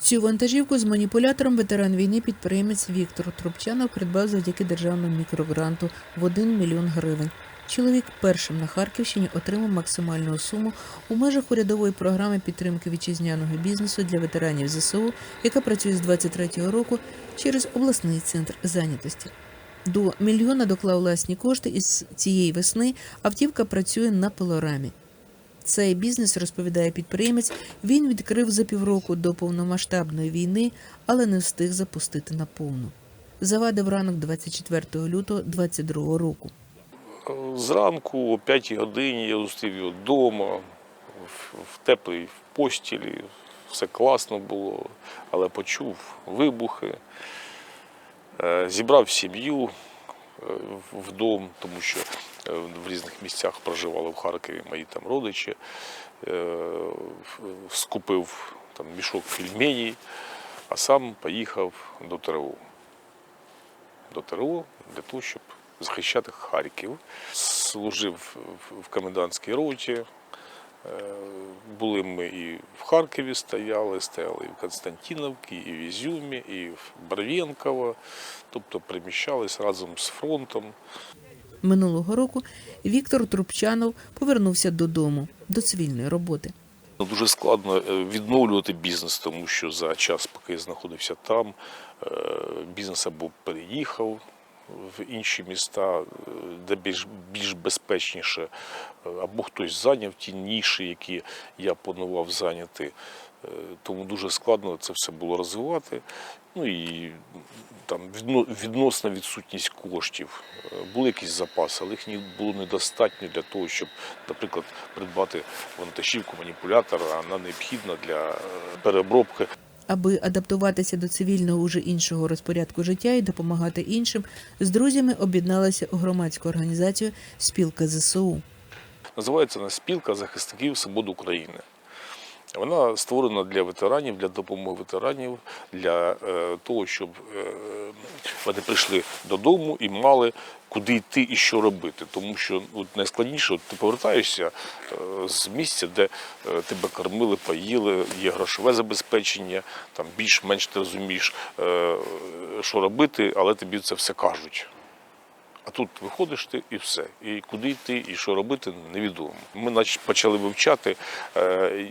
Цю вантажівку з маніпулятором ветеран війни підприємець Віктор Трубчанов придбав завдяки державному мікрогранту в 1 мільйон гривень. Чоловік першим на Харківщині отримав максимальну суму у межах урядової програми підтримки вітчизняного бізнесу для ветеранів ЗСУ, яка працює з 23-го року через обласний центр зайнятості. До мільйона доклав власні кошти із цієї весни автівка працює на пилорамі. Цей бізнес, розповідає підприємець, він відкрив за півроку до повномасштабної війни, але не встиг запустити наповну. Завадив ранок 24 лютого 2022 року. Зранку о 5 годині я зустрів його вдома, в, теплій постілі. Все класно було, але почув вибухи. Е, Зібрав сім'ю в- дом, тому що е, в різних місцях проживали в Харкові мої там родичі. Е, Скупив там мішок фільмені, а сам поїхав до ТРО. До ТРО для того, щоб захищати Харків. Служив в- комендантській роті. Е, Були ми і в Харкові стояли, стояли і в Константиновці, і в Ізюмі, і в Барвєнково. Тобто приміщались разом з фронтом. Минулого року Віктор Трубчанов повернувся додому до цивільної роботи. Ну, Дуже складно е, відновлювати бізнес, тому що за час, поки я знаходився там, е, бізнес або переїхав в інші міста, е, де більш, більш безпечніше, е, або хтось зайняв ті ніші, які я планував зайняти. Е, Тому дуже складно це все було розвивати. Ну і там відно- відносна відсутність коштів. Були якісь запаси, але їх було недостатньо для того, щоб, наприклад, придбати вантажівку маніпулятора, вона необхідна для переобробки. Аби адаптуватися до цивільного уже іншого розпорядку життя і допомагати іншим, з друзями об'єдналася у громадську організацію Спілка ЗСУ. Називається вона спілка захисників свободи України. Вона створена для ветеранів, для допомоги ветеранів, для е, того, щоб е, вони прийшли додому і мали куди йти і що робити. Тому що от, найскладніше, от, ти повертаєшся е, з місця, де тебе кормили, поїли, є грошове забезпечення, там більш-менш ти розумієш, що робити, але тобі це все кажуть. А тут виходиш ти і все. І куди йти, і що робити, невідомо. Ми значить, почали вивчати, е,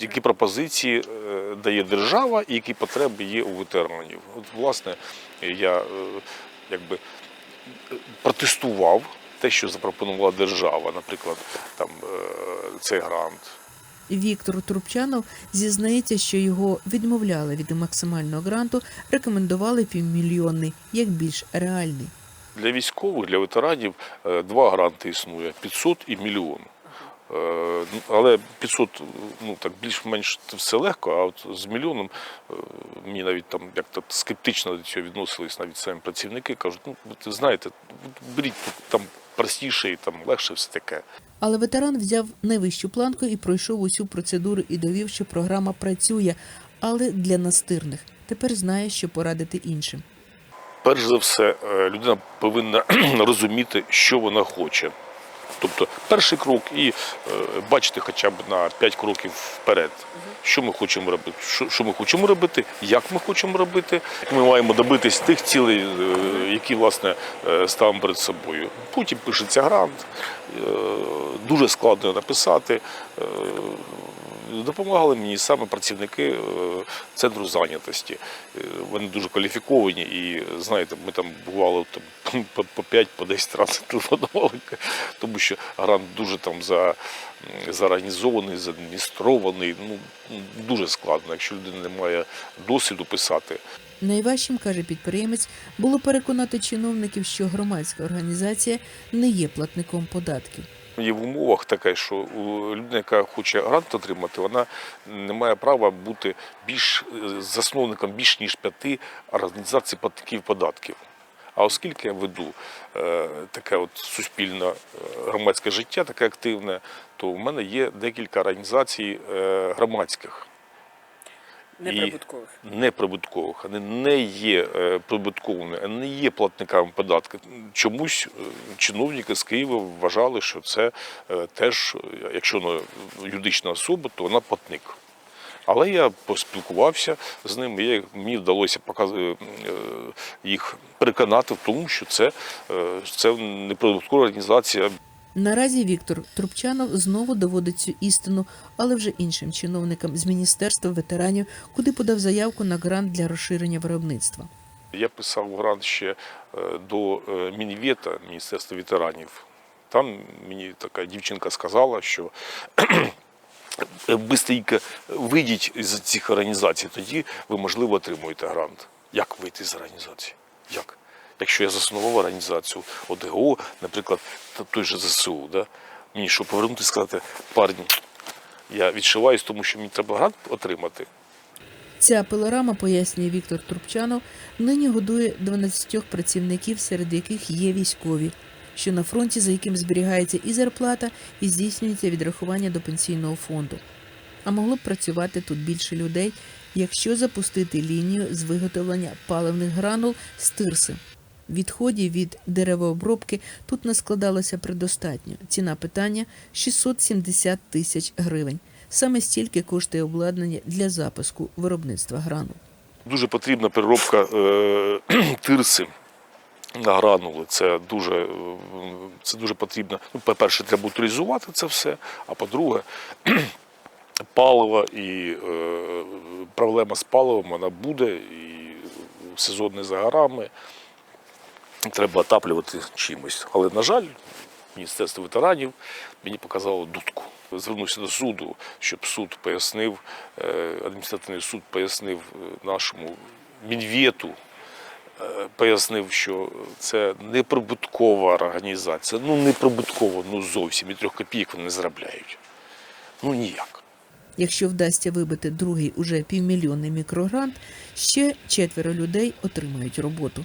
які пропозиції е, дає держава і які потреби є у ветеранів. От, власне, я е, якби протестував те, що запропонувала держава, наприклад, там цей грант. Віктор Трубчанов зізнається, що його відмовляли від максимального гранту, рекомендували півмільйонний як більш реальний. Для військових, для ветеранів е, два гранти існує 500 і мільйон. Е, ну, Але 500, ну так більш-менш все легко, а от з мільйоном е, мені навіть там як то скептично до цього відносились навіть самі працівники. кажуть, ну ви знаєте, беріть там простіше і там легше все таке. Але ветеран взяв найвищу планку і пройшов усю процедуру і довів, що програма працює, але для настирних. Тепер знає, що порадити іншим. Перш за все, е, людина повинна розуміти, що вона хоче. Тобто перший крок і е, бачити хоча б на 5 кроків вперед, що ми хочемо робити, що, що ми хочемо робити, як ми хочемо робити, ми маємо добитись тих цілей, е, які власне е, ставимо перед собою. Потім пишеться грант, е, дуже складно написати. Е, Допомагали мені саме працівники е, центру зайнятості. Е, Вони дуже кваліфіковані і знаєте, ми там бували там, по- по 5 по 10 разів телефонували, тому що грант дуже там за, заорганізований, заадміністрований. Ну дуже складно, якщо людина не має досвіду писати. Найважчим, каже підприємець, було переконати чиновників, що громадська організація не є платником податків. Є в умовах таке, що людина, яка хоче грант отримати, вона не має права бути більш е, засновником більш ніж п'яти організацій платників податків. А оскільки я веду е, таке от суспільне е, громадське життя, таке активне, то в мене є декілька організацій е, громадських. Неприбуткових. неприбуткових, вони не є е, прибутковими, вони не є платниками податків. Чомусь е, чиновники з Києва вважали, що це е, теж, якщо вона юридична особа, то вона платник. Але я поспілкувався з ними, я, мені вдалося показ... їх переконати в тому, що це, це неприбуткова організація. Наразі Віктор Трубчанов знову доводить цю істину, але вже іншим чиновникам з міністерства ветеранів, куди подав заявку на грант для розширення виробництва. Я писав грант ще е, до е, Мінвета, Міністерства ветеранів. Там мені така дівчинка сказала, що бистренько вийдіть з цих організацій, тоді ви, можливо, отримуєте грант. Як вийти з організації? Як? Якщо я заснував організацію ОДГО, наприклад, той же ЗСУ, да? мені що повернути і сказати, парні, я відшиваюсь, тому що мені треба грант отримати. Ця пилорама, пояснює Віктор Трубчанов, нині годує 12 працівників, серед яких є військові, що на фронті, за яким зберігається і зарплата, і здійснюється відрахування до пенсійного фонду. А могло б працювати тут більше людей, якщо запустити лінію з виготовлення паливних гранул з тирси. Відходів від деревообробки тут не складалося предостатньо. Ціна питання 670 тисяч гривень. Саме стільки коштує обладнання для запуску виробництва гранул. Дуже потрібна переробка е, тирси на гранули. Це дуже, е, це дуже потрібно. Ну, по-перше, треба утилізувати це все, а по-друге, паливо і е, проблема з паливом вона буде, і сезон за горами. Треба отаплювати чимось. Але, на жаль, Міністерство ветеранів мені показало дудку. Звернувся до суду, щоб суд пояснив, е, адміністративний суд пояснив е, нашому Мінвєту, е, пояснив, що це неприбуткова організація. Ну, неприбуткова, ну зовсім. І трьох копійок вони не заробляють. Ну ніяк. Якщо вдасться вибити другий уже півмільйонний мікрогрант, ще четверо людей отримають роботу.